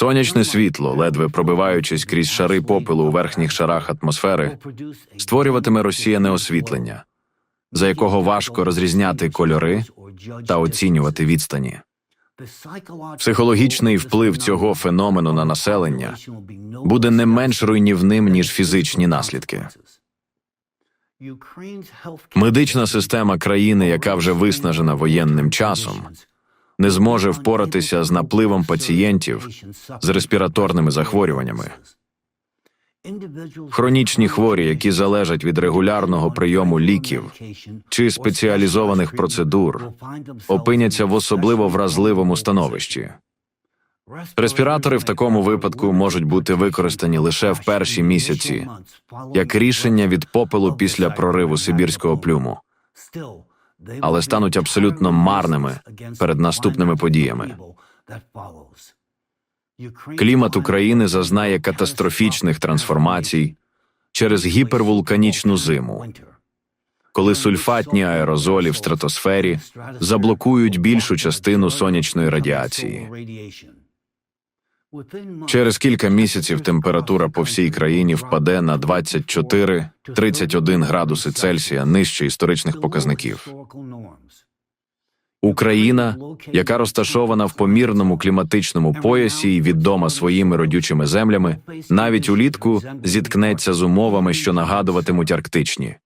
Сонячне світло, ледве пробиваючись крізь шари попелу у верхніх шарах атмосфери, створюватиме розсіяне освітлення, за якого важко розрізняти кольори та оцінювати відстані. Психологічний вплив цього феномену на населення буде не менш руйнівним ніж фізичні наслідки. Медична система країни, яка вже виснажена воєнним часом, не зможе впоратися з напливом пацієнтів з респіраторними захворюваннями. Хронічні хворі, які залежать від регулярного прийому ліків чи спеціалізованих процедур, опиняться в особливо вразливому становищі. Респіратори в такому випадку можуть бути використані лише в перші місяці, як рішення від попелу після прориву сибірського плюму, але стануть абсолютно марними перед наступними подіями. Клімат України зазнає катастрофічних трансформацій через гіпервулканічну зиму, коли сульфатні аерозолі в стратосфері заблокують більшу частину сонячної радіації. Через кілька місяців температура по всій країні впаде на 24-31 градуси Цельсія нижче історичних показників. Україна, яка розташована в помірному кліматичному поясі і відома своїми родючими землями, навіть улітку зіткнеться з умовами, що нагадуватимуть арктичні.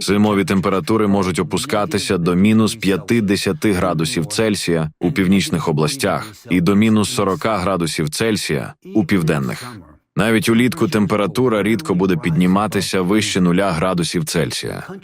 Зимові температури можуть опускатися до мінус 50 градусів Цельсія у північних областях і до мінус 40 градусів Цельсія у південних. Навіть улітку температура рідко буде підніматися вище нуля градусів Цельсія.